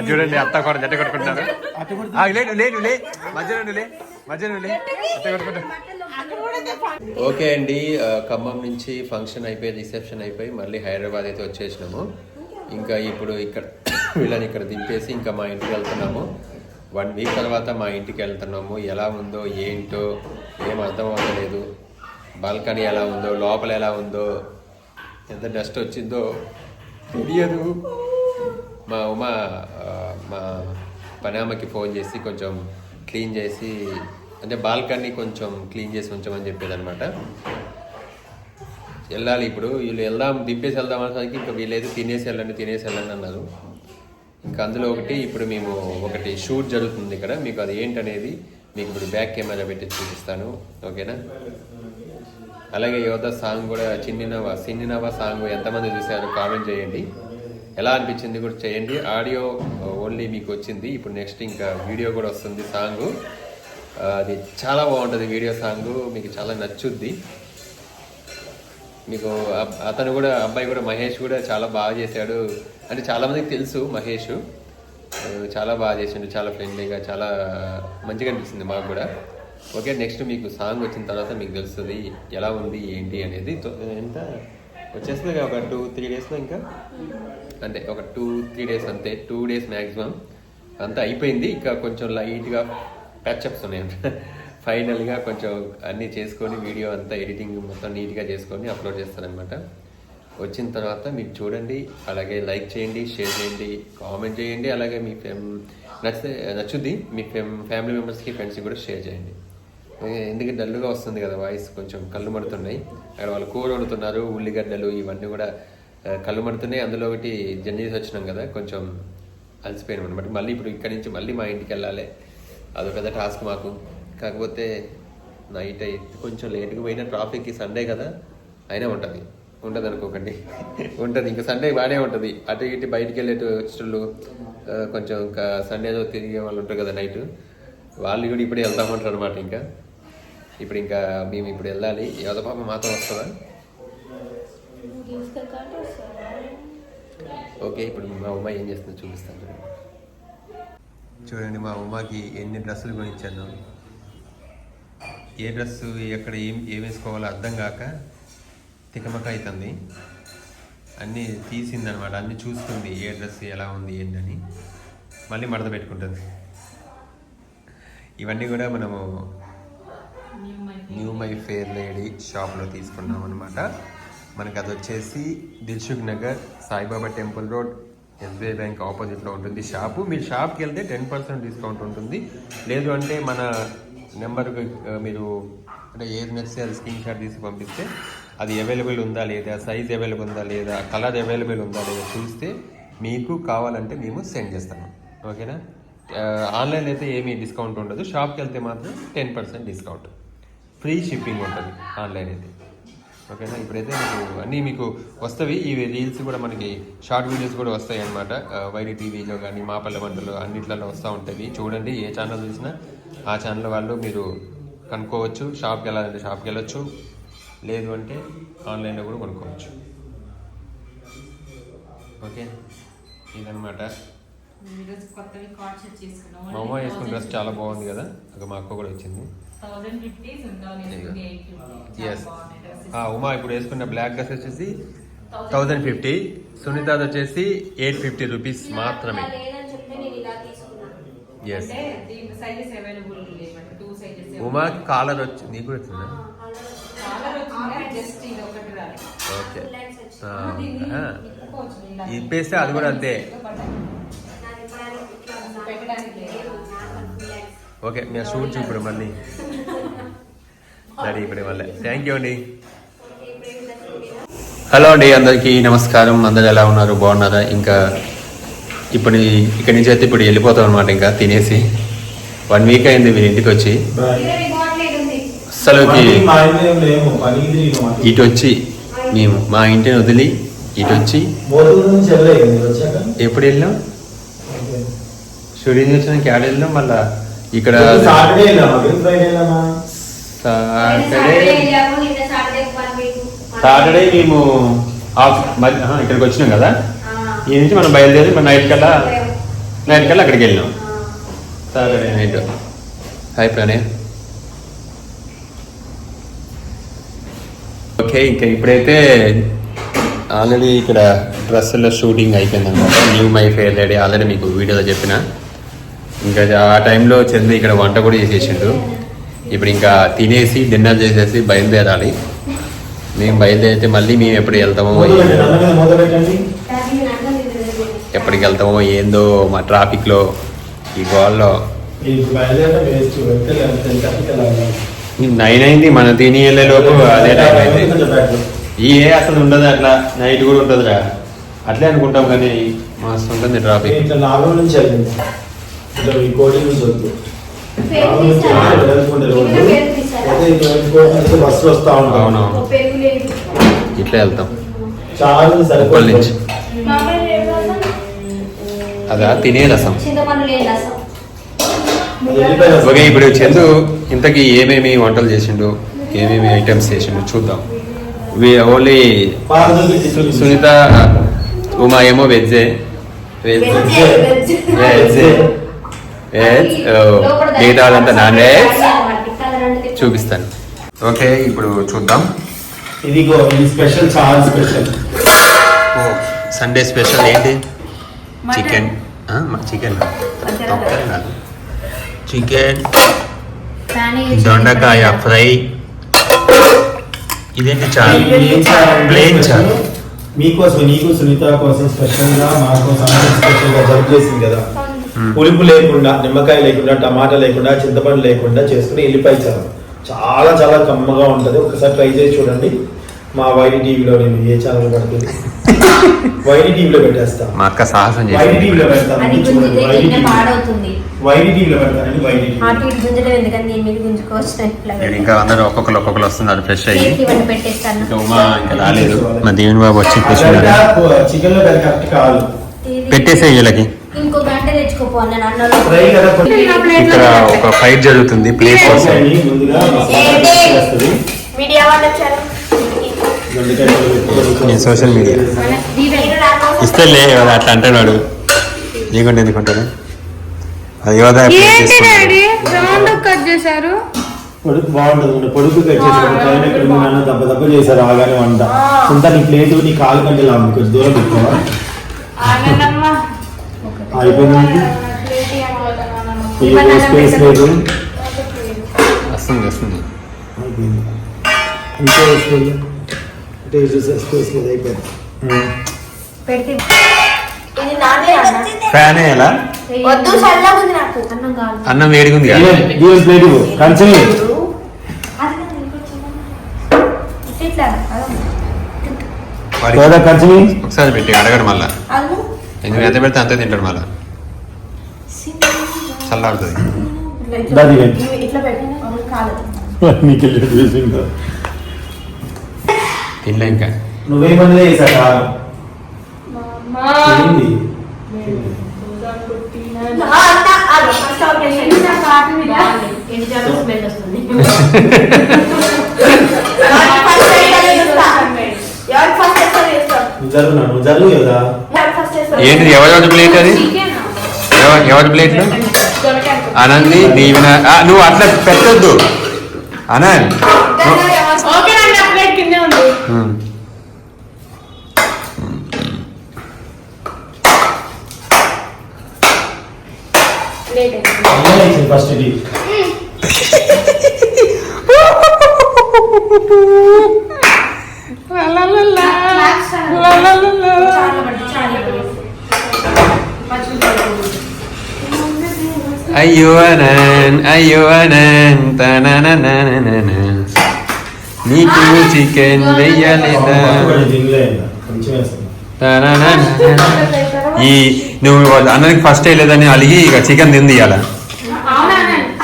చూడండి అత్త కూడా జట్ట కొట్టుకుంటున్నారు. ఆ, లే నువ్వు లే. నువ్వు లే. మధ్యలో లే. లే ఓకే అండి ఖమ్మం నుంచి ఫంక్షన్ అయిపోయి రిసెప్షన్ అయిపోయి మళ్ళీ హైదరాబాద్ అయితే వచ్చేసినాము. ఇంకా ఇప్పుడు ఇక్కడ వీళ్ళని ఇక్కడ దింపేసి ఇంకా మా ఇంటికి వెళ్తున్నాము. వన్ వీక్ తర్వాత మా ఇంటికి వెళ్తున్నాము. ఎలా ఉందో ఏంటో ఏం అర్థం అవ్వలేదు. బాల్కనీ ఎలా ఉందో లోపల ఎలా ఉందో ఎంత డస్ట్ వచ్చిందో తెలియదు. మా ఉమ మా పనామకి ఫోన్ చేసి కొంచెం క్లీన్ చేసి అంటే బాల్కనీ కొంచెం క్లీన్ చేసి ఉంచమని చెప్పేదన్నమాట. వెళ్ళాలి ఇప్పుడు. వీళ్ళు వెళ్దాం దింపేసి వెళ్దాం అనేసరికి ఇంకా వీళ్ళైతే తినేసి వెళ్ళండి తినేసి వెళ్ళండి అన్నారు. ఇంకా అందులో ఒకటి ఇప్పుడు మేము ఒకటి షూట్ జరుగుతుంది ఇక్కడ. మీకు అది ఏంటనేది మీకు ఇప్పుడు బ్యాక్ కెమెరా పెట్టి చూపిస్తాను. ఓకేనా? అలాగే యువత సాంగ్ కూడా చిన్నినవ సిన్నినవ సాంగ్ ఎంతమంది చూశారు కామెంట్ చేయండి. ఎలా అనిపించింది కూడా చేయండి. ఆడియో ఓన్లీ మీకు వచ్చింది. ఇప్పుడు నెక్స్ట్ ఇంకా వీడియో కూడా వస్తుంది సాంగ్. అది చాలా బాగుంటుంది వీడియో సాంగ్. మీకు చాలా నచ్చుద్ది. మీకు అబ్- అతను కూడా అబ్బాయి కూడా మహేష్ కూడా చాలా బాగా చేశాడు. అంటే చాలామందికి తెలుసు మహేష్. చాలా బాగా చేసిండు చాలా ఫ్రెండ్లీగా చాలా మంచిగా అనిపిస్తుంది మాకు కూడా. ఓకే నెక్స్ట్ మీకు సాంగ్ వచ్చిన తర్వాత మీకు తెలుస్తుంది ఎలా ఉంది ఏంటి అనేది. ఎంత? వచ్చేస్తుంది ఒక టూ త్రీ డేస్లో ఇంకా? అంతే ఒక టూ త్రీ డేస్ అంతే టూ డేస్ మ్యాక్సిమం అంతా అయిపోయింది. ఇంకా కొంచెం లైట్గా ప్యాచప్స్ ఉన్నాయి ఫైనల్గా కొంచెం అన్నీ చేసుకొని వీడియో అంతా ఎడిటింగ్ మొత్తం నీట్గా చేసుకొని అప్లోడ్ చేస్తానమాట వచ్చిన తర్వాత మీరు చూడండి అలాగే లైక్ చేయండి షేర్ చేయండి కామెంట్ చేయండి అలాగే మీ ఫ్యామ్ నచ్చితే నచ్చుద్ది మీ ఫ్యామిలీ మెంబర్స్కి ఫ్రెండ్స్కి కూడా షేర్ చేయండి. ఎందుకంటే డల్గా వస్తుంది కదా వాయిస్ కొంచెం కళ్ళు మడుతున్నాయి. అక్కడ వాళ్ళు కూర వండుతున్నారు ఉల్లిగడ్డలు ఇవన్నీ కూడా కళ్ళు మడుతున్నాయి. అందులో ఒకటి జర్నీస్ వచ్చినాం కదా కొంచెం అలసిపోయినాం అనమాట మళ్ళీ ఇప్పుడు ఇక్కడి నుంచి మళ్ళీ మా ఇంటికి వెళ్ళాలి. అదో పెద్ద టాస్క్ మాకు. కాకపోతే నైట్ అయితే కొంచెం లేట్గా పోయిన ట్రాఫిక్ సండే కదా అయినా ఉంటుంది. ఉంటుంది అనుకోకండి. ఉంటుంది ఇంకా సండే బాగానే ఉంటుంది. అటు ఇటు బయటికి వెళ్ళేటు వచ్చేటోళ్ళు కొంచెం ఇంకా సండే తిరిగే వాళ్ళు ఉంటారు కదా నైట్. వాళ్ళు కూడా ఇప్పుడే వెళ్తామంటారు అనమాట ఇంకా. ఇప్పుడు ఇంకా మేము ఇప్పుడు వెళ్ళాలి. యోధ పాప మాత్రం వస్తుందా? ఓకే ఇప్పుడు మా ఉమ్మ ఏం చేస్తుందో చూపిస్తాను చూడండి. చూడండి మా ఉమ్మకి ఎన్ని డ్రెస్సులు కొనిచ్చాను. ఏ డ్రెస్సు ఎక్కడ ఏం ఏం వేసుకోవాలో అర్థం కాక తికమక అవుతుంది అన్నీ తీసిందనమాట. అన్నీ చూస్తుంది ఏ డ్రెస్ ఎలా ఉంది ఏంటని. మళ్ళీ మడత పెట్టుకుంటుంది. ఇవన్నీ కూడా మనము న్యూ మై ఫేర్ లేడీ షాప్లో తీసుకున్నాం అనమాట మనకి అది వచ్చేసి Dilsukhnagar Saibaba temple road SBI bank ఆపోజిట్లో ఉంటుంది షాపు. మీరు షాప్కి వెళ్తే టెన్ పర్సెంట్ డిస్కౌంట్ ఉంటుంది. లేదు అంటే మన నెంబర్కి మీరు అంటే ఏది నచ్చితే అది స్క్రీన్ షాట్ తీసి పంపిస్తే అది అవైలబుల్ ఉందా లేదా సైజ్ అవైలబుల్ ఉందా లేదా కలర్ అవైలబుల్ ఉందా లేదా చూస్తే మీకు కావాలంటే మేము సెండ్ చేస్తాము. ఓకేనా? ఆన్లైన్ అయితే ఏమీ డిస్కౌంట్ ఉండదు. షాప్కి వెళ్తే మాత్రం ten percent discount. Free shipping ఉంటుంది ఆన్లైన్ అయితే. ఓకేనా ఇప్పుడైతే మీకు అన్నీ మీకు వస్తవి. ఈ రీల్స్ కూడా మనకి షార్ట్ వీడియోస్ కూడా వస్తాయి అనమాట వైరీ టీవీలో కానీ మాపల్ల వంటలు అన్నిట్లలో వస్తూ ఉంటుంది. చూడండి ఏ ఛానల్ చూసినా ఆ ఛానల్ వాళ్ళు మీరు కనుక్కోవచ్చు. షాప్కి వెళ్ళాలంటే షాప్కి వెళ్ళొచ్చు. లేదు అంటే ఆన్లైన్లో కూడా కొనుక్కోవచ్చు. ఓకే ఇదనమాట ఈరోజు కొత్తవి కార్డ్ సెట్ చేసుకున్నాం మా అమ్మ వేసుకున్న డ్రెస్ చాలా బాగుంది కదా? ఒక మా అక్క కూడా వచ్చింది థౌసండ్ ఎస్ ఉమా ఇప్పుడు వేసుకున్న బ్లాక్ డ్రెస్ వచ్చేసి థౌజండ్ ఫిఫ్టీ. సునీతాది వచ్చేసి ఎయిట్ ఫిఫ్టీ రూపీస్ మాత్రమే. ఎస్ ఉమా కాలర్ వచ్చి నీకు కూడా వచ్చిందా? కాలర్ వచ్చింది. జస్ట్ ఇది ఒకటి రాలేదు ఓకే. ఇప్పేస్తే అది కూడా అంతే. ఓకే మీ షూట్ చూపుడు మళ్ళీ. రెడీ ఇప్పుడు మళ్ళీ. థ్యాంక్ యూ అండి? హలో అండి అందరికీ నమస్కారం. అందరు ఎలా ఉన్నారు? బాగున్నారా? ఇంకా ఇప్పుడు ఇక్కడి నుంచి అయితే ఇప్పుడు వెళ్ళిపోతాం అనమాట ఇంకా తినేసి. వన్ వీక్ అయింది మీరు ఇంటికి వచ్చి. అటు. ఇటు వచ్చి మేము మా ఇంటిని వదిలి ఇటు వచ్చి ఎప్పుడు వెళ్ళాం. షూటింగ్ వచ్చినాక యాడ్ వెళ్ళాం మళ్ళా ఇక్కడ సాటర్డే మేము ఇక్కడికి వచ్చినాం కదా. ఈ నుంచి మనం బయలుదేరి మన నైట్ కల్లా నైట్ కల్లా అక్కడికి వెళ్ళినాం. Saturday night hi Pranay okay ఇంకా ఇప్పుడైతే ఆల్రెడీ ఇక్కడ డ్రెస్సుల షూటింగ్ అయిపోయింది అనమాట New My Fair Lady already మీకు వీడియోలో చెప్పిన. ఇంకా ఆ టైంలో చంద్ర ఇక్కడ వంట కూడా చేసేసిండు. ఇప్పుడు ఇంకా తినేసి డిన్నర్ చేసేసి బయలుదేరాలి. మేము బయలుదేరితే మళ్ళీ మేము ఎప్పుడు వెళ్తామో ఎప్పటికి వెళ్తామో ఏందో మా ట్రాఫిక్లో ఈ గోల్లో. నైన్ అయింది మనం తిని వెళ్ళే లోపు అదే టైం అయింది. ఈ ఏ అసలు ఉండదు అట్లా నైట్ కూడా ఉంటుందిరా అట్లే అనుకుంటాం కానీ మస్తు ఉంటుంది ట్రాఫిక్. ఇట్లా కోటి నుంచి వద్దు. బస్సులు వస్తా లేదు. ఇట్లా వెళ్తాం. చాలా ఉప్పల్ సరిపోతుంది నుంచి? అదా తినే రసం. ఓకే ఇప్పుడు చందు ఇంతకీ ఏమేమి వంటలు చేసిండు? ఏమేమి ఐటమ్స్ చేసిండు? చూద్దాం. ఓన్లీ. సునీత ఉమా ఏమో వెజ్జే veg veg veg. Veg veg లోపల మిగతా వాళ్ళంతా నాన్ వెజ్ కలర్ అంటే తిప్పు. చూపిస్తాను. ఓకే ఇప్పుడు చూద్దాం. ఇదిగో ఇది స్పెషల్ చాలా స్పెషల్. సండే స్పెషల్ ఏంటి. చికెన్. చికెన్. కాదు. చికెన్. కానీ దొండకాయ ఫ్రై. ఇదేంటి చారు? ప్లేన్ చారు. మీకోసం నీకు సునీత కోసం స్పెషల్గా మా కోసం స్పెషల్గా జరుపు చేసింది కదా. పులుపు లేకుండా నిమ్మకాయ లేకుండా టమాటా లేకుండా చింతపండు లేకుండా చేసుకుని ఎల్లిపాయ చారు చాలా చాలా కమ్మగా ఉంటది. ఒకసారి ట్రై చేసి చూడండి. మా వైడి టీవీలో నేను ఏ ఛానల్ పడుతుంది? వైడి టీవీలో పెట్టేస్తా. మా అక్క సాహసం వైడి టీవీలో పెడతాను. వైడి టీవీలో పెడతానండి వైడి ఇంకా అందరూ ఒక్కొక్కరు ఒక్కొక్కరు వస్తున్నారు ఫ్రెష్ అయ్యి. పెట్టేస్తాను. ఇంకా ఉమా ఇంకా రాలేదు. మా దీవెన్ బాబు వచ్చి కూర్చున్నారు చికెన్లో కరెక్ట్ కాదు. పెట్టేసే వీళ్ళకి. ఇంకో ఇక్కడ ఒక ఫైట్ జరుగుతుంది కోసం. నేను సోషల్ మీడియా ఇస్తేలే కదా అట్లా అంటున్నాడు నీకుంటే ఎందుకుంటాడు అది యోధా కట్ చేశారు. పొడుగు బాగుంటుంది కట్టేసారు ట్రైన్ ఎక్కడ ఉంది నాన్న దెబ్బ దెబ్బ చేశారు ఆగానే వంట. సొంత నీ ప్లేట్ నీ కాలు కంటే కొంచెం దూరం పెట్టుకోవా అయిపోయింది ఏ స్పేస్ లేదు. వస్తుంది వస్తుంది. అయిపోయింది. ఇంకో స్పేస్ లేదు. అయిపోయింది. ఫ్యాన్ ఎలా? అన్నం వేడిగా ఉంది ఒకసారి పెట్టి అడగడు మళ్ళా. ఎందుకు ఎంత పెడితే అంతే తింటాడు మళ్ళా చల్లారుతుంది దా దీవెన్ ఇవి ఇట్లా పెట్టి అవును కాలేదు నీకు వెళ్ళి వేసిందో తినలే ఇంకా నువ్వేమన్నా. నువ్వు జరుగు నా, నువ్వు జరుగు కదా ఏంటిది ఎవరి ప్లేట్ అది ఎవ- ఎవరి ప్లేట్ అనంది దీవెన ఆ, నువ్వు అట్లా పెట్టొద్దు అనంద్. అమ్మాయి ఇచ్చింది ఫస్ట్ ఇది Snacks అన్నది. చాలా పట్టు, చాలా పట్టు. అయ్యో అనంద్ అయ్యో అనంద్ తనననననన. నీకు చికెన్ వెయ్యలేదా? ఈ నువ్వు అందరికి ఫస్ట్ వేయలేదని అలిగి ఇక చికెన్ తింది ఇవాళ.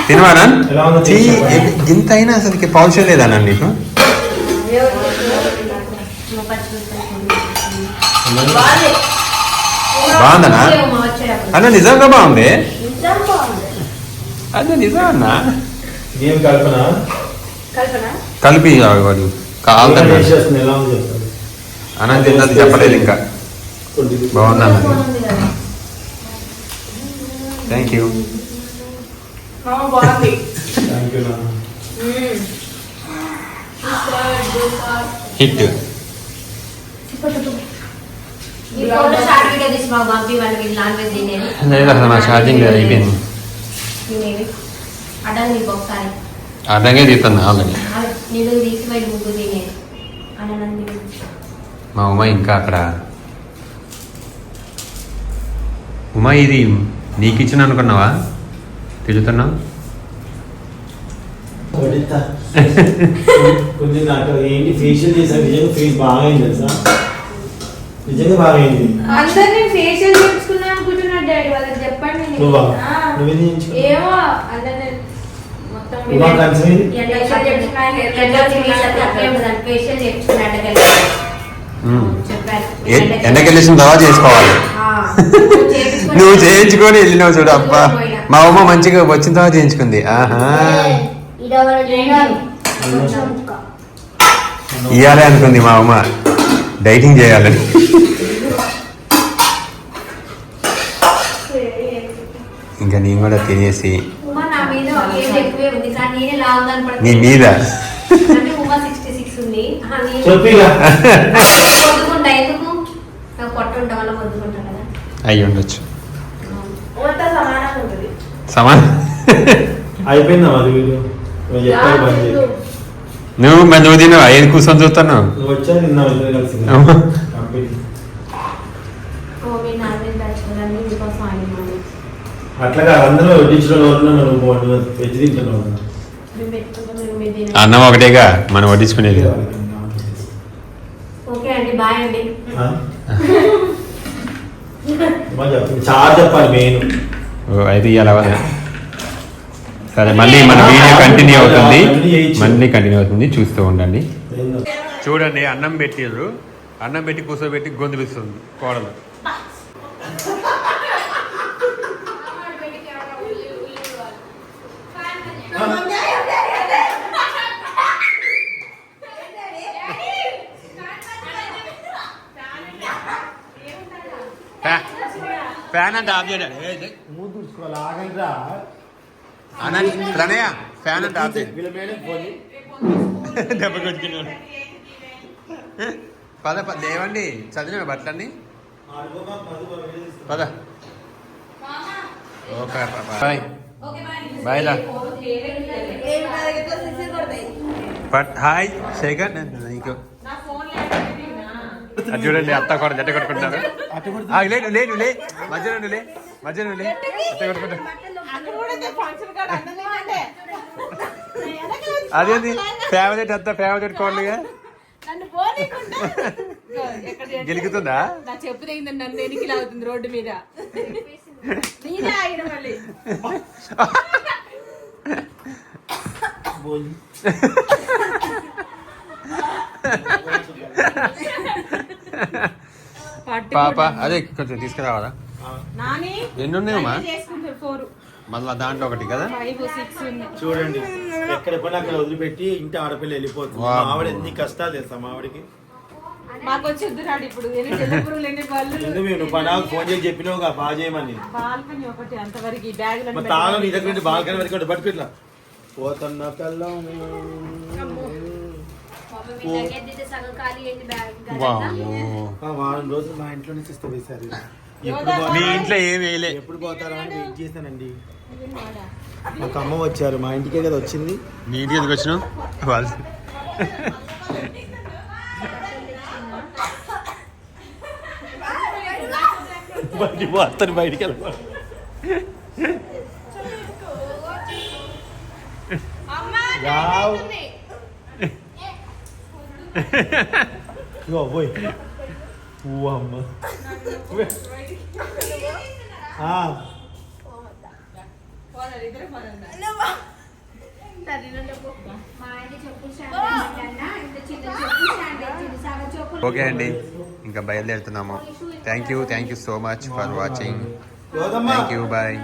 తినవానా ఎలా ఉందో చీ, ఇంత అయినా అసలుకి పౌరుషం లేదన్నా నీకు? బాగుంది. బాగుందనా? అన్న నిజంగా బాగుంది. అన్న నిజం అన్నా ఏం కల్పన? కల్పన? కలిపి వాడు చెప్తాను అన్నం తిన్నది చెప్పలేదు ఇంకా. బాగుందా. థ్యాంక్ యూ హిట్ ఈ ఫోటో షార్ట్ వీడియో తీసి మాకు పంపి వాళ్ళకి నాన్ వెజ్ తినేది లేదు అసలు నా ఛార్జింగ్ అయిపోయింది తినేవి అడ్డం నీకు ఒకసారి అర్థంగా తీస్తాను ఆల్రెడీ అదే నీళ్ళు తీసి బయట ముగ్గు తినేది అన్నం మా ఉమ ఇంకా అక్కడ ఉమా ఇది నీకు ఇచ్చిన అనుకున్నావా తిరుగుతున్నావు కొడితా. కొంచెం నాకు ఏంటి ఫేషియల్ నిజంగా ఫేస్ బాగా అయింది తెలుసా నిజంగా బాగా అయింది అందరినీ ఫేషియల్ చేయించుకున్నా అనుకుంటున్నా డాడీ వాళ్ళకి చెప్పండి. నువ్వా. నువ్వేం చేయించుకున్నావు? ఏమో అందరినీ మొత్తం కంచం ఇది? ఫేషియల్ చేయించుకున్నట్టు చెప్పారు ఎండకెళ్ళేసిన తర్వాత చేసుకోవాలి. నువ్వు చేయించుకొని వెళ్ళినావు చూడు అబ్బా. మా అమ్మ మంచిగా వచ్చిన తర్వాత చేయించుకుంది. ఆహా. ఇయ్యాలి అనుకుంది మా అమ్మ. డైటింగ్ చేయాలని ఇంకా నేను కూడా తినేసి. నా మీద అయ్యి ఉండొచ్చు. సమాన్. అయిపోయిందా అది వీడియో నువ్వు మరి నువ్వు తిన్నావు ఏది కూర్చొని చూస్తున్నావు? ఆడినాను అట్లా అందరూ. అన్నం ఒకటేగా? మనం వడ్డించుకునేది. చాలా చెప్పాలి మెయిన్. అయితే అవ్వదు. సరే మళ్ళీ మన వీడియో కంటిన్యూ అవుతుంది. మళ్ళీ కంటిన్యూ అవుతుంది. చూస్తూ ఉండండి. చూడండి అన్నం పెట్టిర్రు. అన్నం పెట్టి కూర్చోబెట్టి గొంతులుస్తుంది కోడలు. ఫ్యాన్ అంటే ఆఫ్ చేయాలి అనండి ప్రణయ ఫ్యాన్ అంటే ఆఫ్ దెబ్బ కొట్టుకున్నాడు పద పద లేవండి. చదివిన బట్టలన్నీ? పద. Okay bye. బాయ్ లా బట్ హాయ్ శేఖర్. అది చూడండి అత్త కూడా జట్ట కొట్టుకుంటున్నారు ఆ, లేను లేను లే. మధ్యలో లే. మధ్యలో లే. అత్త కొట్టుకుంటా అదేంది? ఫేవరెట్ అత్త ఫేవరెట్ కోళ్ళుగా గెలుగుతుందా నా చెప్పు తెగింది నన్ను ఎనికిలా అవుతుంది రోడ్డు మీద? పాప అదే కొంచెం తీసుకురావాలా? నాని ఎన్ని ఉన్నాయమ్మా ఫోర్. మళ్ళా దాంట్లో ఒకటి కదా? చూడండి. ఎక్కడ పని అక్కడ వదిలిపెట్టి ఇంటి ఆడపిల్ల వెళ్ళిపోతుంది. ఆవిడ ఎన్ని కష్టాలు తెలుసా మా ఆవిడకి? ఫోన్ చేసి చెప్పినావు బాగా చేయమని. బాల్కనీ ఒకటి అంతవరకు బ్యాగులు మా తాళం నీ దగ్గర బాల్కనీ వరకు ఒకటి పట్టుకు ఇట్లా పోతున్న కల్లం వారం రోజులు మా ఇంట్లో నుంచి ఇస్తే వేశారు ఎప్పుడు పో- మీ ఇంట్లో ఏం వేయలే. ఎప్పుడు పోతారా? అని వెయిట్ చేశానండి మాకు అమ్మ వచ్చారు. మా ఇంటికే కదా వచ్చింది. మీ ఇంటికి ఎందుకు వచ్చినావు? వాళ్ళు. బయటికి పోతాను బయటికి వెళ్ళిపో రావ్. ఇగో పోయి. ఊ అమ్మ ఆ, మా ఆయన చెప్పు స్టాండ్ ఇంత చిన్న చెప్పు స్టాండ్ ఇచ్చింది సగం చెప్పులు ఓకే అండి. ఇంకా బయలుదేరుతున్నాము. Thank you thank you so much for watching. Thank you bye